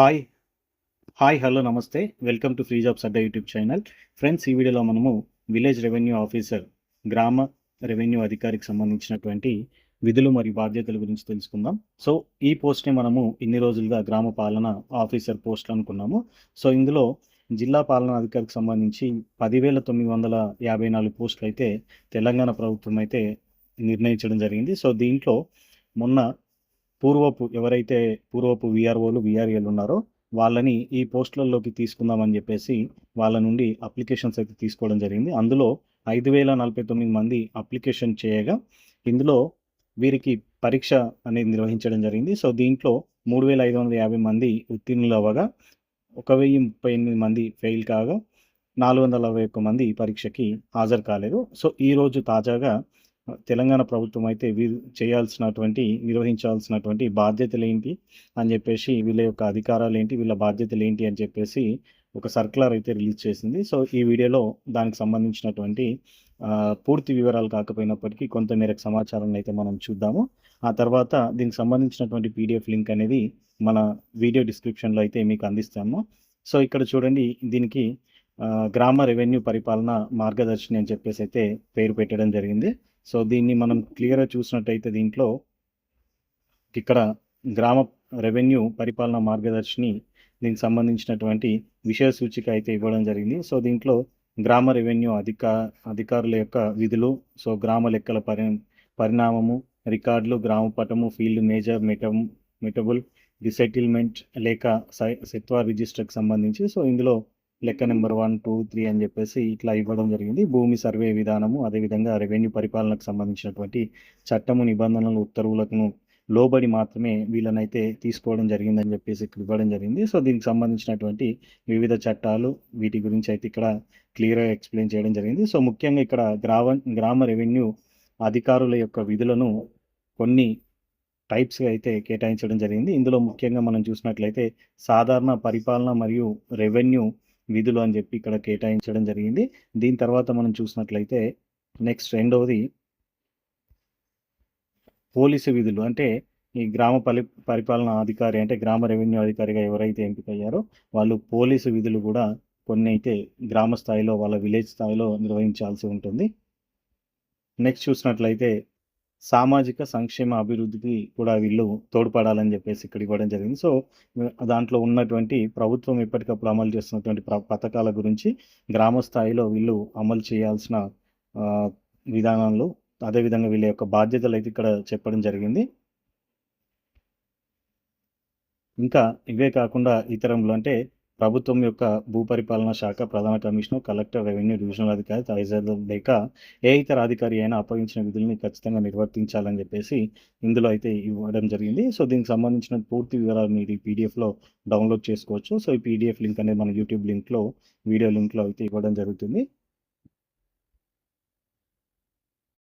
Hi hi hello నమస్తే. Welcome to free jobs Adda YouTube channel friends ఈ వీడియోలో మనము విలేజ్ రెవెన్యూ ఆఫీసర్ గ్రామ రెవెన్యూ అధికారికి సంబంధించినటువంటి విధులు మరియు బాధ్యతల గురించి తెలుసుకుందాం. సో ఈ పోస్ట్ని మనము ఇన్ని రోజులుగా గ్రామ పాలన ఆఫీసర్ పోస్ట్ అనుకున్నాము. సో ఇందులో జిల్లా పాలనా అధికారికి సంబంధించి పదివేల తొమ్మిది వందల యాభై నాలుగు పోస్టులు అయితే తెలంగాణ ప్రభుత్వం అయితే నిర్ణయించడం జరిగింది. సో దీంట్లో మొన్న పూర్వపు ఎవరైతే పూర్వపు విఆర్ఓలు విఆర్ఏలు ఉన్నారో వాళ్ళని ఈ పోస్టులలోకి తీసుకుందామని చెప్పేసి వాళ్ళ నుండి అప్లికేషన్స్ అయితే తీసుకోవడం జరిగింది. అందులో ఐదు వేల నలభై తొమ్మిది మంది అప్లికేషన్ చేయగా ఇందులో వీరికి పరీక్ష అనేది నిర్వహించడం జరిగింది. సో దీంట్లో మూడు వేల ఐదు వందల యాభై మంది ఉత్తీర్ణులు అవ్వగా ఒక వెయ్యి ముప్పై ఎనిమిది మంది ఫెయిల్ కాగా నాలుగు వందల అరవై ఒక్క మంది పరీక్షకి హాజరు కాలేదు. సో ఈరోజు తాజాగా తెలంగాణ ప్రభుత్వం అయితే వీరు చేయాల్సినటువంటి నిర్వహించాల్సినటువంటి బాధ్యతలు ఏంటి అని చెప్పేసి వీళ్ళ యొక్క అధికారాలు ఏంటి వీళ్ళ బాధ్యతలు ఏంటి అని చెప్పేసి ఒక సర్క్యులర్ అయితే రిలీజ్ చేసింది. సో ఈ వీడియోలో దానికి సంబంధించినటువంటి పూర్తి వివరాలు కాకపోయినప్పటికీ కొంతమేరకు సమాచారాన్ని అయితే మనం చూద్దాము. ఆ తర్వాత దీనికి సంబంధించినటువంటి పీడిఎఫ్ లింక్ అనేది మన వీడియో డిస్క్రిప్షన్లో అయితే మీకు అందిస్తాము. సో ఇక్కడ చూడండి దీనికి గ్రామ రెవెన్యూ పరిపాలన మార్గదర్శిని అని చెప్పేసి అయితే పేరు పెట్టడం జరిగింది. సో దీన్ని మనం క్లియర్గా చూసినట్టయితే దీంట్లో ఇక్కడ గ్రామ రెవెన్యూ పరిపాలన మార్గదర్శిని దీనికి సంబంధించినటువంటి విషయ సూచిక అయితే ఇవ్వడం జరిగింది. సో దీంట్లో గ్రామ రెవెన్యూ అధికా అధికారుల యొక్క విధులు సో గ్రామ లెక్కల పరి పరిణామము రికార్డులు గ్రామ పటము ఫీల్డ్ మేజర్ మెటం మెటబుల్ రిసెటిల్మెంట్ లేక సై- రిజిస్టర్కి సంబంధించి. సో ఇందులో లెక్క నెంబర్ వన్ టూ త్రీ అని చెప్పేసి ఇట్లా ఇవ్వడం జరిగింది. భూమి సర్వే విధానము అదేవిధంగా రెవెన్యూ పరిపాలనకు సంబంధించినటువంటి చట్టము నిబంధనలు ఉత్తర్వులకు లోబడి మాత్రమే వీళ్ళనైతే తీసుకోవడం జరిగిందని చెప్పేసి ఇక్కడ ఇవ్వడం జరిగింది. సో దీనికి సంబంధించినటువంటి వివిధ చట్టాలు వీటి గురించి అయితే ఇక్కడ క్లియర్గా ఎక్స్ప్లెయిన్ చేయడం జరిగింది. సో ముఖ్యంగా ఇక్కడ గ్రామ గ్రామ రెవెన్యూ అధికారుల యొక్క విధులను కొన్ని టైప్స్గా అయితే కేటాయించడం జరిగింది. ఇందులో ముఖ్యంగా మనం చూసినట్లయితే సాధారణ పరిపాలన మరియు రెవెన్యూ విధులు అని చెప్పి ఇక్కడ కేటాయించడం జరిగింది. దీని తర్వాత మనం చూసినట్లయితే నెక్స్ట్ రెండవది పోలీసు విధులు. అంటే ఈ గ్రామ పలి పరిపాలనా అధికారి అంటే గ్రామ రెవెన్యూ అధికారిగా ఎవరైతే ఎంపికయ్యారో వాళ్ళు పోలీసు విధులు కూడా కొన్ని అయితే గ్రామ స్థాయిలో వాళ్ళ విలేజ్ స్థాయిలో నిర్వహించాల్సి ఉంటుంది. నెక్స్ట్ చూసినట్లయితే సామాజిక సంక్షేమ అభివృద్ధికి కూడా వీళ్ళు తోడ్పడాలని చెప్పేసి ఇక్కడ ఇవ్వడం జరిగింది. సో దాంట్లో ఉన్నటువంటి ప్రభుత్వం ఎప్పటికప్పుడు అమలు చేస్తున్నటువంటి పథకాల గురించి గ్రామ స్థాయిలో వీళ్ళు అమలు చేయాల్సిన విధానాలు అదేవిధంగా వీళ్ళ యొక్క బాధ్యతలు అయితే ఇక్కడ చెప్పడం జరిగింది. ఇంకా ఇవే కాకుండా ఇతరంలో అంటే ప్రభుత్వం యొక్క భూపరిపాలన శాఖ ప్రధాన కమిషనర్ కలెక్టర్ రెవెన్యూ డివిజనల్ అధికారి తదితరులు లేక ఏ ఇతర అధికారి అయినా అప్పగించిన విధుల్ని ఖచ్చితంగా నిర్వర్తించాలని చెప్పేసి ఇందులో అయితే ఇవ్వడం జరిగింది. సో దీనికి సంబంధించిన పూర్తి వివరాలు మీరు ఈ పీడిఎఫ్లో డౌన్లోడ్ చేసుకోవచ్చు. సో ఈ పీడిఎఫ్ లింక్ అనేది మన యూట్యూబ్ లింక్లో వీడియో లింక్లో అయితే ఇవ్వడం జరుగుతుంది.